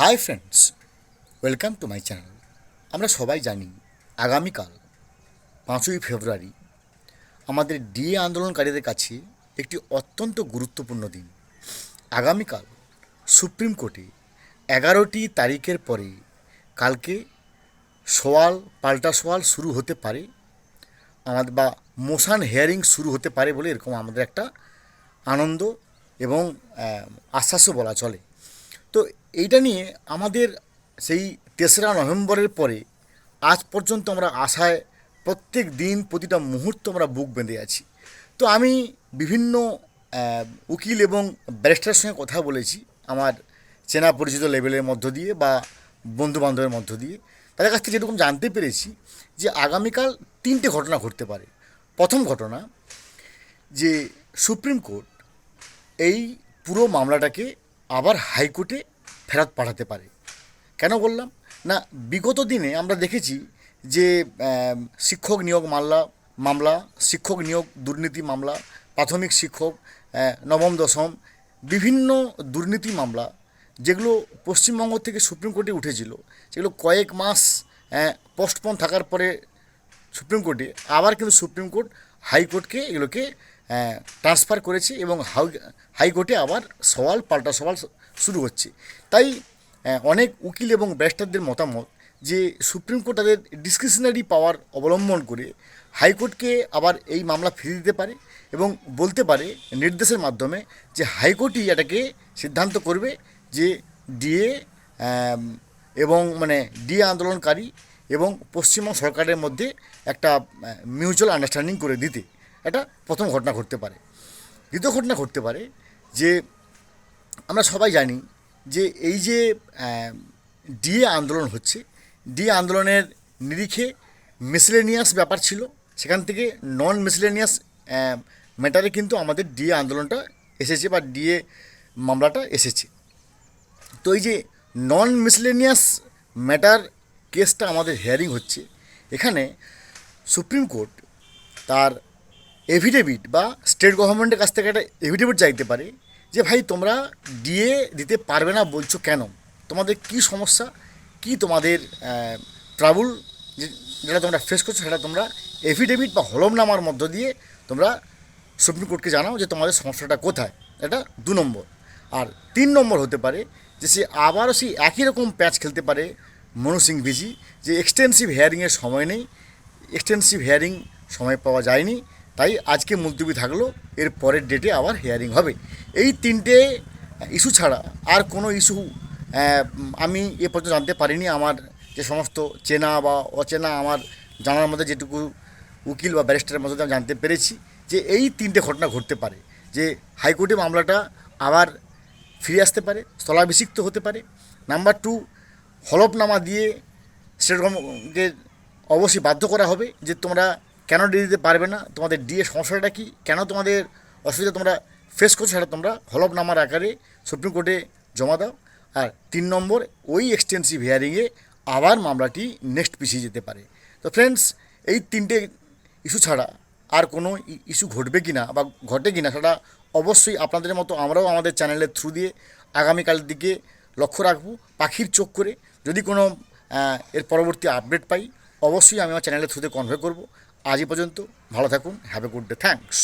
Hi friends welcome to my channel আমরা সবাই জানি, আগামীকাল পাঁচই ফেব্রুয়ারি আমাদের ডিএ আন্দোলনকারীদের কাছে একটি অত্যন্ত গুরুত্বপূর্ণ দিন। আগামীকাল সুপ্রিম কোর্টে এগারোটি তারিখের পরে কালকে সওয়াল, পাল্টা সওয়াল শুরু হতে পারে, আমাদের বা মোশন হেয়ারিং শুরু হতে পারে বলে এরকম আমাদের একটা আনন্দ এবং আশ্বাসও বলা চলে। তো এইটা নিয়ে আমাদের সেই তেসরা নভেম্বরের পরে আজ পর্যন্ত আমরা আশায় প্রত্যেক দিন প্রতিটা মুহূর্ত আমরা বুক বেঁধে আছি। তো আমি বিভিন্ন উকিল এবং ব্যারিস্টারের সঙ্গে কথা বলেছি আমার চেনা পরিচিত লেভেলের মধ্য দিয়ে বা বন্ধু বান্ধবের মধ্য দিয়ে। তাদের কাছ থেকে যেরকম জানতে পেরেছি যে আগামীকাল তিনটে ঘটনা ঘটতে পারে। প্রথম ঘটনা যে সুপ্রিম কোর্ট এই পুরো মামলাটাকে আবার হাইকোর্টে ফেরত পাঠাতে পারে। কেন বললাম? না, বিগত দিনে আমরা দেখেছি যে শিক্ষক নিয়োগ মামলা মামলা, শিক্ষক নিয়োগ দুর্নীতি মামলা, প্রাথমিক শিক্ষক নবম, দশম, বিভিন্ন দুর্নীতি মামলা, যেগুলো পশ্চিমবঙ্গ থেকে সুপ্রিম কোর্টে উঠেছিল সেগুলো কয়েক মাস পোস্টপন থাকার পরে সুপ্রিম কোর্টে, আবার কিন্তু সুপ্রিম কোর্ট হাইকোর্টকে এগুলোকে ট্রান্সফার করেছে এবং হাই- হাইকোর্টে আবার সওয়াল পাল্টা সওয়াল শুরু হচ্ছে। তাই অনেক উকিল এবং ব্যারিস্টারদের মতামত যে সুপ্রিম কোর্ট তাদের ডিসক্রিশনারি পাওয়ার অবলম্বন করে হাইকোর্টকে আবার এই মামলা ফিরিয়ে দিতে পারে এবং বলতে পারে নির্দেশের মাধ্যমে যে হাইকোর্টই এটাকে সিদ্ধান্ত করবে যে ডিএ এবং মানে ডিএ আন্দোলনকারী এবং পশ্চিমবঙ্গ সরকারের মধ্যে একটা মিউচুয়াল আন্ডারস্ট্যান্ডিং করে দিতে। এটা প্রথম ঘটনা ঘটতে পারে। দ্বিতীয় ঘটনা ঘটতে পারে যে আমরা সবাই জানি যে এই যে ডিএ আন্দোলন হচ্ছে, ডিএ আন্দোলনের নিরিখে মিসলেনিয়াস ব্যাপার ছিল। সেখান থেকে নন মিসলেনিয়াস ম্যাটারে কিন্তু আমাদের ডিএ আন্দোলনটা এসেছে বা ডিএ মামলাটা এসেছে। তো এই যে নন মিসলেনিয়াস ম্যাটার কেসটা আমাদের হেয়ারিং হচ্ছে, এখানে সুপ্রিম কোর্ট তার এভিডেভিট বা স্টেট গভর্নমেন্টের কাছ থেকে একটা এভিডেভিট চাইতে পারে যে, ভাই, তোমরা ডিএ দিতে পারবে না, বলছো কেন? তোমাদের কি সমস্যা? কি তোমাদের ট্রাবল যেটা তোমরা ফেস করছ, সেটা তোমরা এভিডেভিট বা হলমনামার মধ্য দিয়ে তোমরা সুপ্রিম কোর্টকে জানাও যে, তোমাদের সমস্যাটা কোথায়? এটা দু নম্বর। আর তিন নম্বর হতে পারে যে, সে আবারও সেই একই রকম প্যাচ খেলতে পারে মনু সিং ভিজি, যে এক্সটেন্সিভ হেয়ারিংয়ের সময় নেই এক্সটেন্সিভ হেয়ারিং সময় পাওয়া যায়নি তাই আজকে মুলতবি থাকল, এর পরের ডেটে আবার হেয়ারিং হবে। এই তিনটে ইস্যু ছাড়া আর কোনো ইস্যু আমি এ পর্যন্ত জানতে পারিনি। আমার যে সমস্ত চেনা বা অচেনা আমার জানার মধ্যে যেটুকু উকিল বা ব্যারিস্টারের মধ্যে আমি জানতে পেরেছি যে এই তিনটে ঘটনা ঘটতে পারে। যে হাইকোর্টে মামলাটা আবার ফিরে আসতে পারে, স্থলাভিষিক্ত হতে পারে। নাম্বার টু হলফনামা দিয়ে স্টেট গভর্নমেন্টকে অবশ্যই বাধ্য করা হবে যে তোমরা কেন দিয়ে দিতে পারবে না? তোমাদের ডিএ সমস্যাটা কি? কেন তোমাদের অসুবিধা তোমরা ফেস করছ সেটা তোমরা হলফনামার আকারে সুপ্রিম কোর্টে জমা দাও। আর তিন নম্বর, ওই এক্সটেন্সিভ হিয়ারিংয়ে আবার মামলাটি নেক্সট পিছিয়ে যেতে পারে। তো ফ্রেন্ডস এই তিনটে ইস্যু ছাড়া আর কোনো ইস্যু ঘটবে কি না বা ঘটে কি না সেটা অবশ্যই আপনাদের মতো আমরাও আমাদের চ্যানেলের থ্রু দিয়ে আগামীকালের দিকে লক্ষ্য রাখব পাখির চোখ করে। যদি কোনো এর পরবর্তী আপডেট পাই, অবশ্যই আমি আমার চ্যানেলের থ্রুতে কনভে করব। আজ পর্যন্ত ভালো থাকুন have a good day thanks